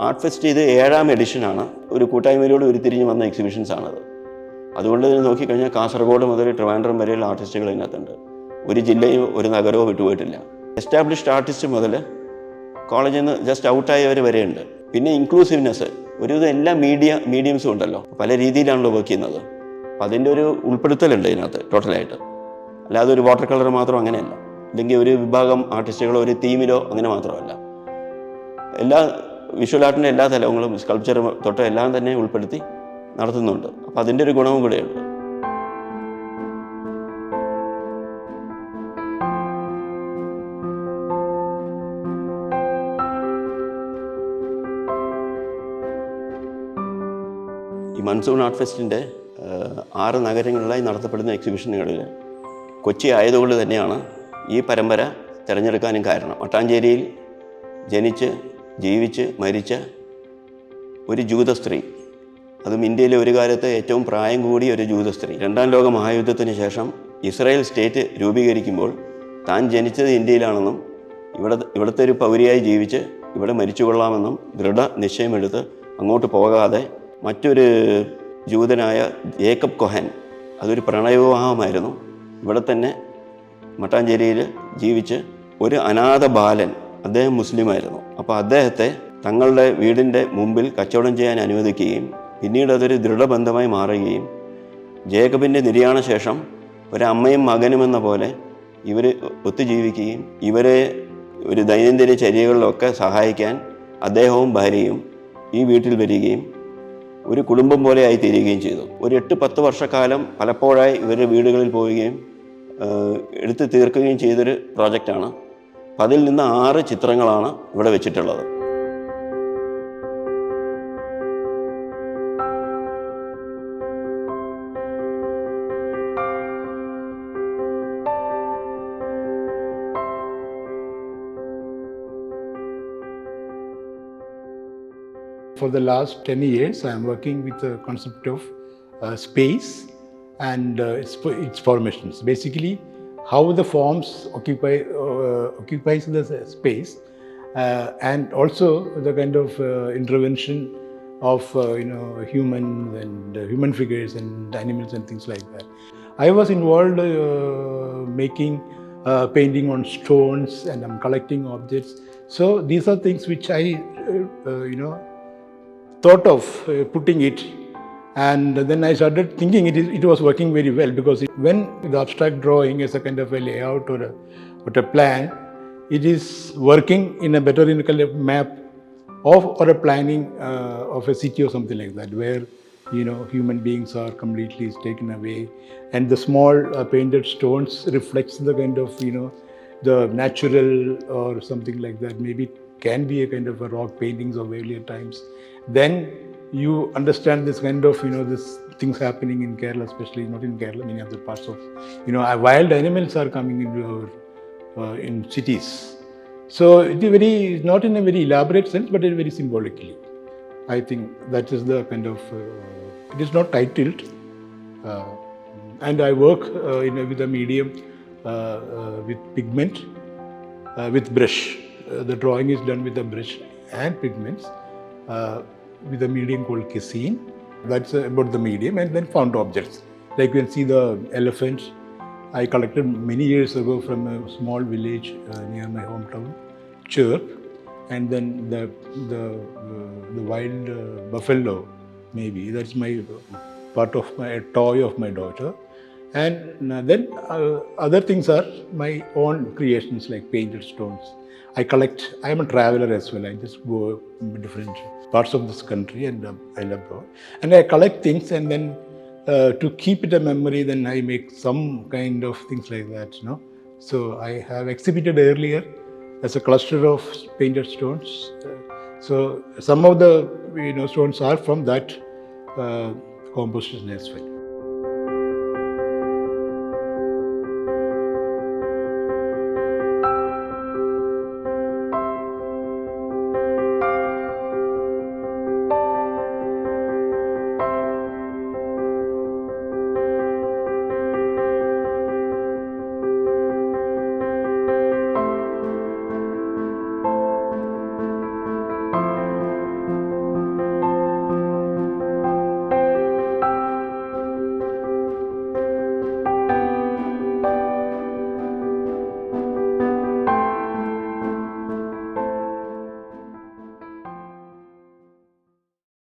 Art fest ഇത് ഏഴാം എഡിഷനാണ് ഒരു കൂട്ടായ്മയിലൂടെ ഉരുത്തിരിഞ്ഞ് വന്ന എക്സിബിഷൻസ് ആണത്. അതുകൊണ്ട് തന്നെ നോക്കിക്കഴിഞ്ഞാൽ കാസർഗോഡ് മുതൽ ട്രിവാൻഡ്രം വരെയുള്ള ആർട്ടിസ്റ്റുകൾ ഇതിനകത്തുണ്ട്. ഒരു ജില്ലയും ഒരു നഗരവും വിട്ടുപോയിട്ടില്ല. എസ്റ്റാബ്ലിഷ്ഡ് ആർട്ടിസ്റ്റ് മുതൽ കോളേജിൽ നിന്ന് ജസ്റ്റ് ഔട്ടായവർ വരെയുണ്ട്. പിന്നെ ഇൻക്ലൂസീവ്നെസ് ഒരുവിധം എല്ലാ മീഡിയ മീഡിയംസും ഉണ്ടല്ലോ. പല രീതിയിലാണല്ലോ വർക്ക് ചെയ്യുന്നത്. അപ്പം അതിന്റെ ഒരു ഉൾപ്പെടുത്തലുണ്ട് ഇതിനകത്ത് ടോട്ടലായിട്ട് അല്ലാതെ ഒരു വാട്ടർ കളർ മാത്രം അങ്ങനെയല്ല. അല്ലെങ്കിൽ ഒരു വിഭാഗം ആർട്ടിസ്റ്റുകളോ ഒരു തീമിലോ അങ്ങനെ മാത്രമല്ല. എല്ലാ വിഷ്വൽ ആർട്ടിന്റെ എല്ലാ തലങ്ങളും സ്കൾപ്ചർ തൊട്ട് എല്ലാം തന്നെ ഉൾപ്പെടുത്തി നടത്തുന്നുണ്ട്. അപ്പോൾ അതിന്റെ ഒരു ഗുണവും കൂടെയുണ്ട് ഈ മൺസൂൺ ആർട്ട് ഫെസ്റ്റിന്റെ ആറ് നഗരങ്ങളിലായി നടത്തപ്പെടുന്ന എക്സിബിഷനുകളിൽ കൊച്ചി ആയതുകൊണ്ട് തന്നെയാണ് ഈ പരമ്പര തിരഞ്ഞെടുക്കാനും കാരണം. മട്ടാഞ്ചേരിയിൽ ജനിച്ച് ജീവിച്ച് മരിച്ച ഒരു ജൂത സ്ത്രീ. അതും ഇന്ത്യയിലെ ഒരു കാലത്ത് ഏറ്റവും പ്രായം കൂടിയ ഒരു ജൂത സ്ത്രീ. രണ്ടാം ലോക മഹായുദ്ധത്തിന് ശേഷം ഇസ്രായേൽ സ്റ്റേറ്റ് രൂപീകരിക്കുമ്പോൾ താൻ ജനിച്ചത് ഇന്ത്യയിലാണെന്നും ഇവിടെ ഇവിടുത്തെ ഒരു പൗരിയായി ജീവിച്ച് ഇവിടെ മരിച്ചുകൊള്ളാമെന്നും ദൃഢ നിശ്ചയമെടുത്ത് അങ്ങോട്ട് പോകാതെ മറ്റൊരു ജൂതനായ ജേക്കബ് കൊഹൻ അതൊരു പ്രണയവിവാഹമായിരുന്നു. ഇവിടെ തന്നെ മട്ടാഞ്ചേരിയിൽ ജീവിച്ച് ഒരു അനാഥ ബാലൻ അദ്ദേഹം മുസ്ലിമായിരുന്നു. അപ്പോൾ അദ്ദേഹത്തെ തങ്ങളുടെ വീടിന്റെ മുമ്പിൽ കച്ചവടം ചെയ്യാൻ അനുവദിക്കുകയും പിന്നീട് അതൊരു ദൃഢബന്ധമായി മാറുകയും ജേക്കബിന്റെ നിര്യാണ ശേഷം ഒരമ്മയും മകനും എന്ന പോലെ ഇവർ ഒത്തുജീവിക്കുകയും ഇവരെ ഒരു ദൈനംദിന ചര്യകളിലൊക്കെ സഹായിക്കാൻ അദ്ദേഹവും ഭാര്യയും ഈ വീട്ടിൽ വരികയും ഒരു കുടുംബം പോലെ ആയി തീരുകയും ചെയ്തു. ഒരു എട്ട് പത്ത് വർഷക്കാലം പലപ്പോഴായി ഇവരുടെ വീടുകളിൽ പോവുകയും എടുത്തു തീർക്കുകയും ചെയ്തൊരു പ്രോജക്റ്റാണ് അപ്പം അതിൽ നിന്ന് ആറ് ചിത്രങ്ങളാണ് ഇവിടെ വെച്ചിട്ടുള്ളത്. For the last ten years I am working with concept of space and it's formations basically how the forms occupy uh, occupies the space, uh, and also the kind of uh, intervention of you know humans and human figures and animals and things like that. I was involved making uh, painting on stones and I'm collecting objects. So these are things which I uh, uh, you know thought of putting it and then i started thinking it, is, it was working very well because it, when the abstract drawing is a kind of a layout or a, or a plan it is working in a better in a kind of map of or a planning uh, of a city or something like that where you know human beings are completely taken away and the small uh, painted stones reflects the kind of you know the natural or something like that. Maybe can be a kind of a rock paintings of earlier times. Then you understand this kind of you know this things happening in kerala especially not in kerala many other parts of you know uh, wild animals are coming into our uh, in cities. So it is very not in a very elaborate sense but very symbolically. I think that is the kind of uh, it is not titled uh, and I work uh, in a, with a medium uh, uh, with pigment, with brush. The drawing is done with a brush and pigments with a medium called casein. That's uh, about the medium, and then found objects. Like you can see the elephant. I collected many years ago from a small village uh, near my hometown, Chirp, and then the the uh, the wild uh, buffalo, maybe that's my part of my toy of my daughter and uh, then uh, other things are my own creations like painted stones i collect i am a traveler as well. I just go different parts of this country and um, i love abroad and i collect things and then uh, to keep it a memory then i make some kind of things like that you know. So i have exhibited earlier as a cluster of painted stones. So some of the you know stones are from that uh, composition as well